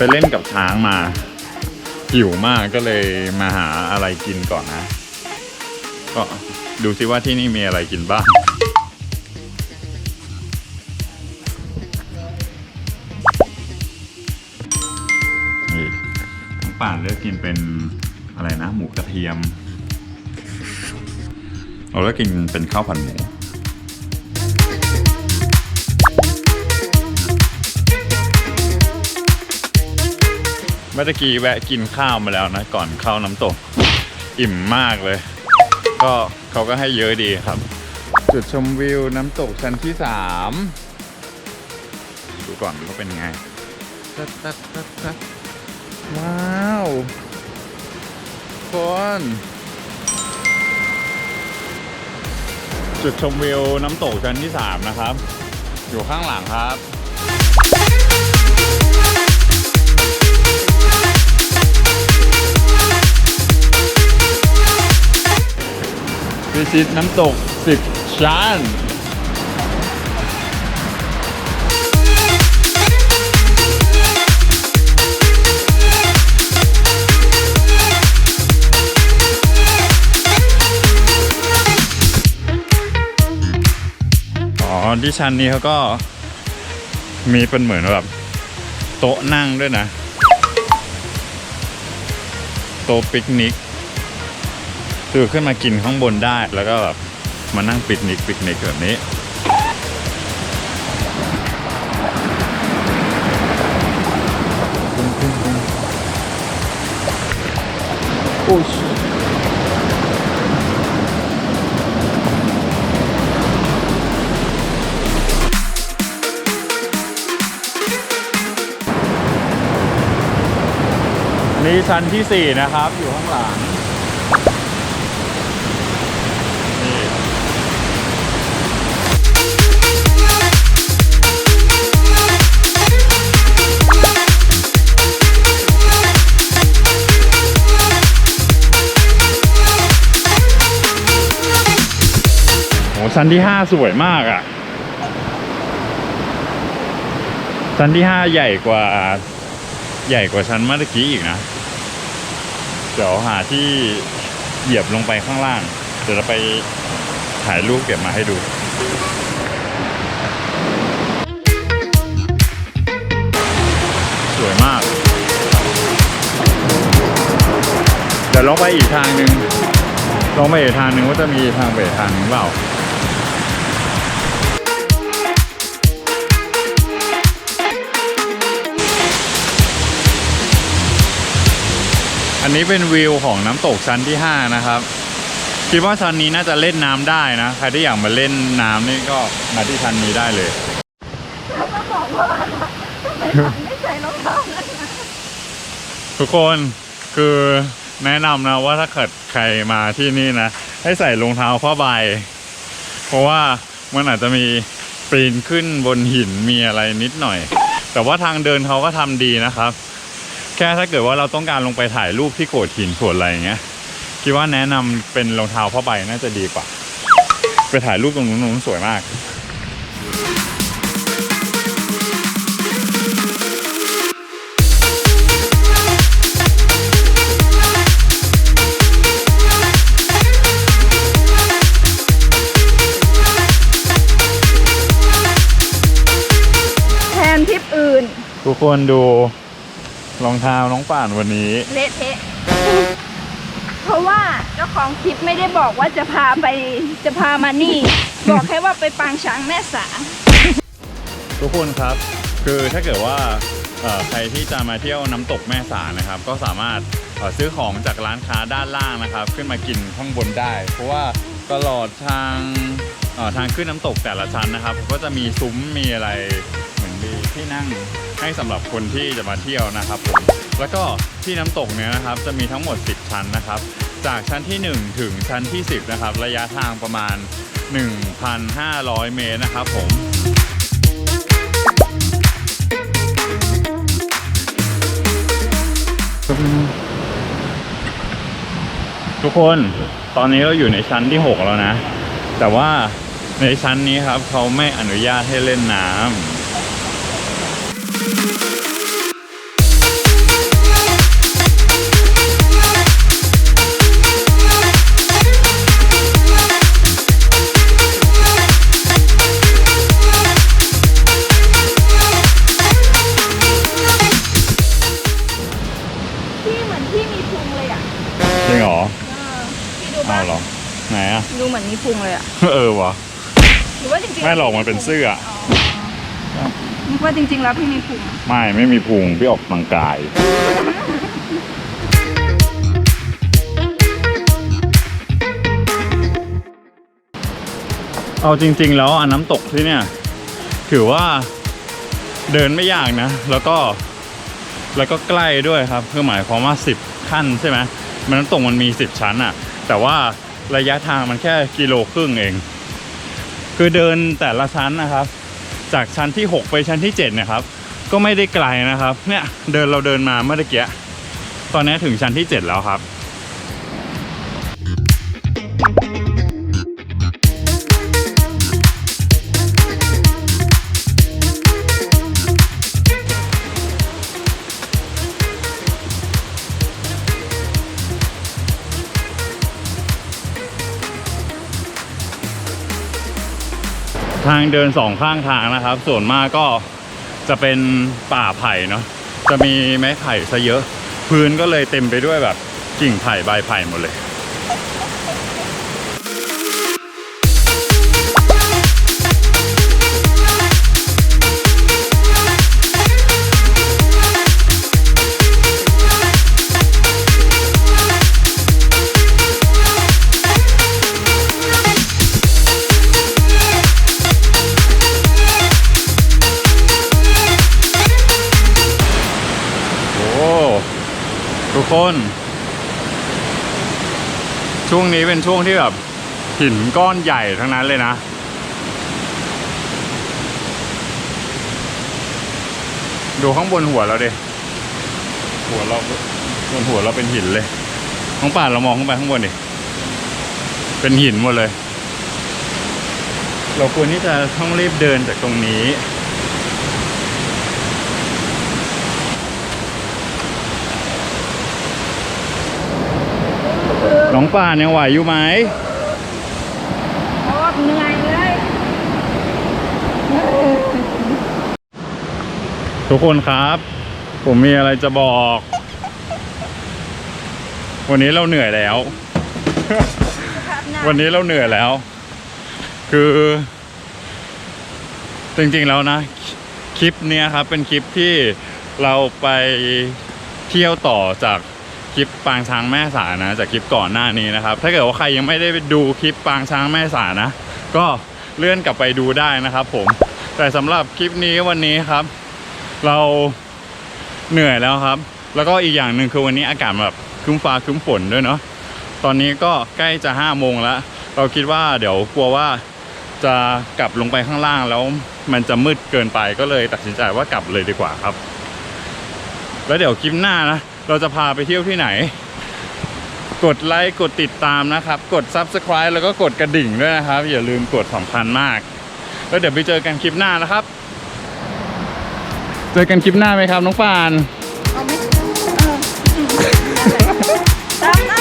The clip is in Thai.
ไปเล่นกับช้างมา หิวมากก็เลยมาหาอะไรกินก่อนนะ ก็ดูซิว่าที่นี่มีอะไรกินบ้างนี่น้องป่านเลือกกินเป็นอะไรนะ หมูกระเทียม เราเลือกกินเป็นข้าวผัดหมู มื่อกี้แวะกินข้าวมาแล้วนะ ก่อนเข้าน้ำตก อิ่มมากเลย ก็เขาก็ให้เยอะดีครับ จุดชมวิวน้ำตกชั้นที่สามดูก่อนว่าเป็นไงตัดตัดตัดตัดว้าวคนจุดชมวิวน้ำตกชั้นที่สามนะครับ อยู่ข้างหลังครับ วิตน้ำตก 10 ชั้นอ๋อที่ชั้นนี้เขาก็มีเป็นเหมือนแบบโต๊ะนั่งด้วยนะ โต๊ะปิกนิก คือขึ้นมากินข้างบนได้แล้วก็แบบมานั่งปิกนิกปิกนิกแบบนี้ โอ้ยนี่ชั้นที่ 4 นะครับ อยู่ข้างหลัง ชั้นที่ห้าสวยมากอะ่ะ ชั้นที่ห้าใหญ่กว่า ใหญ่กว่าชั้นเมื่อกี้อีกนะ เดี๋ยวหาที่เหยียบลงไปข้างล่าง เดี๋ยวเราไปถ่ายรูปเก็บมาให้ดูสวยมาก เดี๋ยวลงไปอีกทางหนึ่งลงไปอีกทางหนึ่งว่าจะมีทางไปทางหนึ่งเปล่า อันนี้เป็นวิวของน้ำตกชั้นที่ 5 นะครับคิดว่าชั้นนี้น่าจะเล่นน้ำได้นะ ใครที่อยากมาเล่นน้ำนี่ก็มาที่ชั้นนี้ได้เลยทุกคนคือแนะนำนะว่าถ้าเกิดใครมาที่นี่นะ ให้ใส่รองเท้าผ้าใบ เพราะว่ามันอาจจะมีปีนขึ้นบนหินมีอะไรนิดหน่อย แต่ว่าทางเดินเขาก็ทำดีนะครับ แค่ถ้าเกิดว่าเราต้องการลงไปถ่ายรูปที่โขดหินส่วนอะไรอย่างเงี้ยคิดว่าแนะนำเป็นรองเท้าผ้าใบน่าจะดีกว่า ไปถ่ายรูปตรงนู้นตรงนู้นสวยมากแทนทริปอื่นทุกคนดู รองเท้าน้องป่านวันนี้ เละเทะ เพราะว่าเจ้าของทริปไม่ได้บอกว่าจะพาไปจะพามานี่ บอกแค่ว่าไปปางช้างแม่สา ทุกคนครับ คือถ้าเกิดว่าเอ่อใครที่จะมาเที่ยวน้ำตกแม่สานะครับ ก็สามารถเอ่อซื้อของจากร้านค้าด้านล่างนะครับ ขึ้นมากินข้างบนได้ เพราะว่าตลอดทางเอ่อทางขึ้นน้ำตกแต่ละชั้นนะครับ ก็จะมีซุ้มมีอะไรเหมือนมี ที่นั่งให้สำหรับคนที่จะมาเที่ยวนะครับผมแล้วก็ที่น้ำตกเนี่ยนะครับจะมีทั้งหมด 10 ชั้นนะครับ จากชั้นที่ 1 ถึงชั้นที่ 10 นะครับ ระยะทางประมาณ 1,500 เมตรนะครับผมทุกคนตอนนี้เราอยู่ในชั้นที่ 6 แล้วนะ แต่ว่าในชั้นนี้ครับเขาไม่อนุญาตให้เล่นน้ำ อะ ดูเหมือนมีพุงเลยอะเออวะหรือว่าจริงๆไม่หรอกมันเป็นเสื้ออ๋อนึกว่าจริงๆแล้วพี่มีพุงไม่ไม่มีพุงพี่ออกกำลังกาย เอาจริง ๆ แล้วอันน้ำตกที่เนี่ย ถือว่าเดินไม่ยากนะ แล้วก็แล้วก็ใกล้ด้วยครับคือหมายความว่า 10 ขั้นใช่ไหมมันน้ำตกมันมี 10 ชั้นอะแต่ว่า ระยะทางมันแค่กิโลครึ่งเอง คือเดินแต่ละชั้นนะครับ จากชั้นที่ 6 ไปชั้นที่7เนี่ยครับ ก็ไม่ได้ไกลนะครับ เนี่ยเดินเราเดินมาเมื่อตะกี้ตอนนี้ถึงชั้นที่ 7 แล้วครับ ทางเดินสองข้างทางนะครับ ส่วนมากก็จะเป็นป่าไผ่เนาะจะมีไม้ไผ่ซะเยอะ พื้นก็เลยเต็มไปด้วยแบบกิ่งไผ่ใบไผ่หมดเลย คน ช่วงนี้เป็นช่วงที่แบบหินก้อนใหญ่ทั้งนั้นเลยนะ ดูข้างบนหัวเราดิหัวเราบนหัวเราเป็นหินเลยน้องป่าเรามองขึ้นไปข้างบนดิเป็นหินหมดเลย เราควรที่จะต้องรีบเดินจากตรงนี้ น้องป่านยังไหวอยู่ไหมโอ้เหนื่อยเลยทุกคนครับ ผมมีอะไรจะบอก วันนี้เราเหนื่อยแล้วสภาพหน้าวันนี้เราเหนื่อยแล้ว คือ จริงๆแล้วนะ คลิปเนี้ยครับ เป็นคลิปที่เราไปเที่ยวต่อจากค ลิปปางช้างแม่สานะจากคลิปก่อนหน้านี้นะครับ ถ้าเกิดว่าใครยังไม่ได้ดูคลิปปางช้างแม่สานะ ก็เลื่อนกลับไปดูได้นะครับ ผมแต่สำหรับคลิปนี้วันนี้ครับ เราเหนื่อยแล้วครับ แล้วก็อีกอย่างหนึ่งคือวันนี้อากาศแบบคึ้มฟ้าคึ้มฝนด้วยเนาะตอนนี้ก็ใกล้จะห้าโมงแล้ว เราคิดว่าเดี๋ยวกลัวว่าจะกลับลงไปข้างล่างแล้วมันจะมืดเกินไปก็เลยตัดสินใจว่ากลับเลยดีกว่าครับ แล้วเดี๋ยวคลิปหน้านะ เราจะพาไปเที่ยวที่ไหน กดไลค์กดติดตามนะครับ กด Subscribe แล้วก็กดกระดิ่งด้วยนะครับ อย่าลืมกดสำคัญมาก แล้วเดี๋ยวไปเจอกันคลิปหน้านะครับ เจอกันคลิปหน้าไหมครับน้องปาน เอาไหมเออตามหน้า